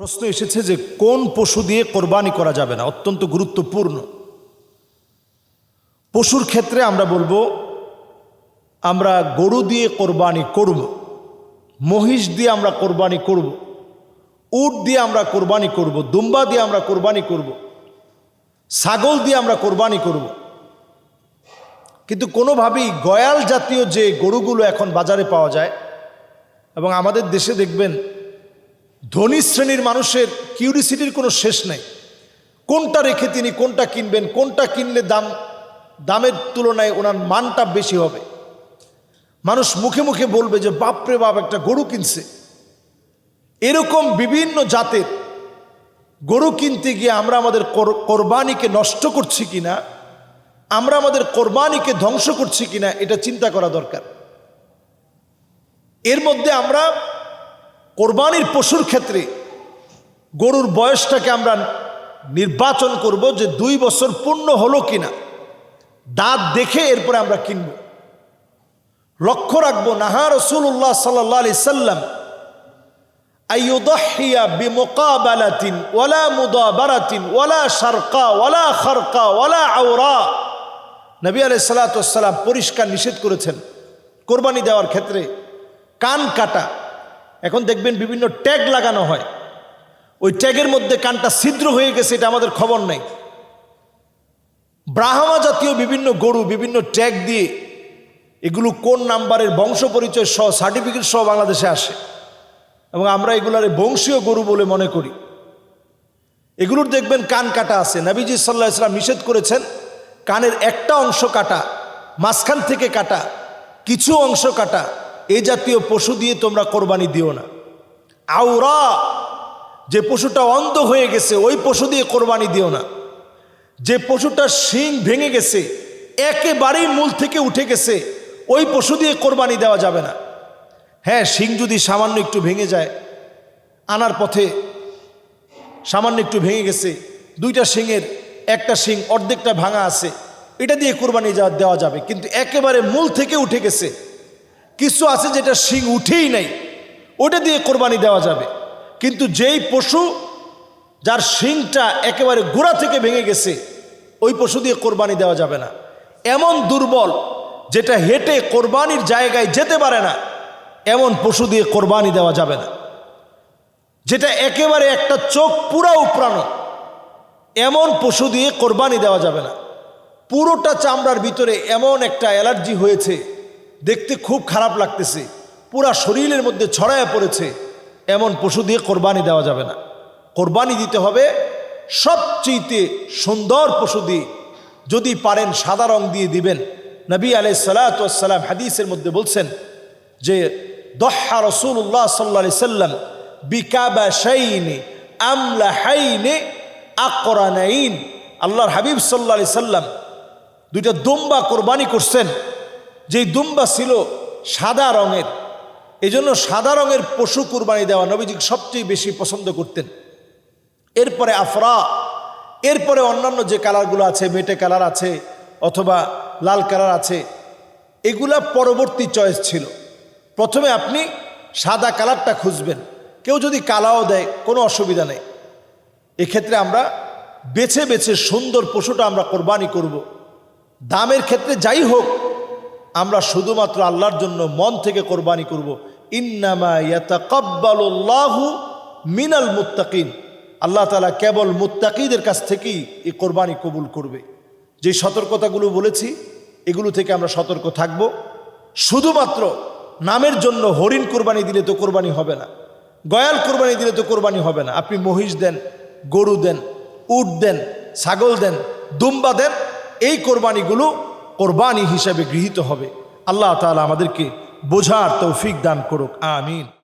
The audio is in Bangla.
প্রশ্ন এসেছে যে কোন পশু দিয়ে কোরবানি করা যাবে না? অত্যন্ত গুরুত্বপূর্ণ। পশুর ক্ষেত্রে আমরা বলব, আমরা গরু দিয়ে কোরবানি করব, মহিষ দিয়ে আমরা কোরবানি করব, উট দিয়ে আমরা কোরবানি করব, দুম্বা দিয়ে আমরা কোরবানি করব, ছাগল দিয়ে আমরা কোরবানি করব। কিন্তু কোনোভাবেই গয়াল জাতীয় যে গরুগুলো এখন বাজারে পাওয়া যায়, এবং আমাদের দেশে দেখবেন ধনী শ্রেণির মানুষের কিউরিসিটির কোনো শেষ নেই। কোনটা রেখে তিনি কোনটা কিনবেন, কোনটা কিনলে দাম, দামের তুলনায় ওনার মানটা বেশি হবে? মানুষ মুখে মুখে বলবে যে, বাপরে বাপ, একটা গরু কিনছে। এরকম বিভিন্ন জাতের গরু কিনতে গিয়ে আমরা আমাদের কোরবানিকে নষ্ট করছি কিনা, আমরা আমাদের কোরবানিকে ধ্বংস করছি কিনা, এটা চিন্তা করা দরকার। এর মধ্যে আমরা কোরবানির পশুর ক্ষেত্রে গরুর বয়সটাকে আমরা নির্বাচন করব যে দুই বছর পূর্ণ হলো কিনা। দাঁত দেখে এরপরে আমরা কিনব। লক্ষ্য রাখব, নাহা রসুল্লাহ সাল্লাহ আলি সাল্লাম ওয়ালা পরিষ্কার নিষেধ করেছেন কোরবানি দেওয়ার ক্ষেত্রে। কান কাটা এখন দেখবেন বিভিন্ন ট্যাগ লাগানো হয়। ওই ট্যাগের মধ্যে কানটা ছিদ্র হয়ে গেছে, এটা আমাদের খবর নেই। ব্রাহ্মা জাতীয় বিভিন্ন গরু, বিভিন্ন ট্যাগ দিয়ে এগুলো কোন নাম্বারের বংশ পরিচয় সহ, সার্টিফিকেট সহ বাংলাদেশে আসে। এবং আমরা এগুলার বংশীয় গরু বলে মনে করি। এগুলোর দেখবেন কান কাটা আছে। নবীজি সাল্লাহ ইসলাম নিষেধ করেছেন, কানের একটা অংশ কাটা, মাঝখান থেকে কাটা, কিছু অংশ কাটা এই জাতীয় পশু দিয়ে তোমরা কোরবানি দিও না। আওরা, যে পশুটা অন্ধ হয়ে গেছে, ওই পশু দিয়ে কোরবানি দিও না। যে পশুটার শিং ভেঙে গেছে, একেবারেই মূল থেকে উঠে গেছে, ওই পশু দিয়ে কোরবানি দেওয়া যাবে না। হ্যাঁ শিং যদি সামান্য একটু ভেঙে যায়, আনার পথে সামান্য একটু ভেঙে গেছে, দুইটা শিংয়ের, একটা শিং, অর্ধেকটা ভাঙা আছে, এটা দিয়ে কোরবানি দেওয়া যাবে। কিন্তু একেবারে মূল থেকে উঠে গেছে কিছু আছে যেটা শিং উঠেই নাই। ওটা দিয়ে কোরবানি দেওয়া যাবে। কিন্তু যেই পশু যার শিংটা একেবারে গোড়া থেকে ভেঙে গেছে, ওই পশু দিয়ে কোরবানি দেওয়া যাবে না। এমন দুর্বল যেটা হেঁটে কোরবানির জায়গায় যেতে পারে না, এমন পশু দিয়ে কোরবানি দেওয়া যাবে না। যেটা একেবারে একটা চোখ পুরা উপরানো এমন পশু দিয়ে কোরবানি দেওয়া যাবে না। পুরোটা চামড়ার ভিতরে এমন একটা অ্যালার্জি হয়েছে দেখতে খুব খারাপ লাগতেছে। পুরা শরীরের মধ্যে ছড়ায় পড়েছে। এমন পশু দিয়ে কোরবানি দেওয়া যাবে না। কোরবানি দিতে হবে সবচেয়েতে সুন্দর পশু দিয়ে। যদি পারেন সাদা রং দিয়ে দিবেন। নবী আলাই সালাতাম হাদিসের মধ্যে বলছেন যে, দহা রসুল্লাহ সাল্লা সাল্লাম বিকাবা শাইনে আকরানাইন। আল্লাহর হাবিব সাল্লা সাল্লাম দুইটা দুম্বা কোরবানি করছেন। যেই দুম্বা ছিল সাদা রঙের এই জন্য সাদা রঙের পশু কোরবানি দেওয়া নবীজি সবচেয়ে বেশি পছন্দ করতেন। এরপরে আফরা, এরপরে অন্যান্য যে কালারগুলো আছে, মেটে কালার আছে অথবা লাল কালার আছে, এগুলা পরবর্তী চয়েস ছিল। প্রথমে আপনি সাদা কালারটা খুঁজবেন। কেউ যদি কালাও দেয়, কোনো অসুবিধা নেই। এক্ষেত্রে আমরা বেছে বেছে সুন্দর পশুটা আমরা কোরবানি করব। দামের ক্ষেত্রে যাই হোক আমরা শুধুমাত্র আল্লাহর জন্য মন থেকে কোরবানি করব। ইন্নামা মিনাল মুত্তাকিন। আল্লাহ তালা কেবল মুত্তাকিদের কাছ থেকেই এই কোরবানি কবুল করবে। যে সতর্কতাগুলো বলেছি, এগুলো থেকে আমরা সতর্ক থাকব। শুধুমাত্র নামের জন্য হরিণ কোরবানি দিলে তো কোরবানি হবে না, গয়াল কোরবানি দিলে তো কোরবানি হবে না। আপনি মহিষ দেন, গরু দেন, উট দেন, ছাগল দেন, দুম্বা দেন, এই কোরবানিগুলো কোরবানি হিসাবে গৃহীত হবে। আল্লাহ তালা আমাদেরকে বোঝার তৌফিক দান করুক আমিন।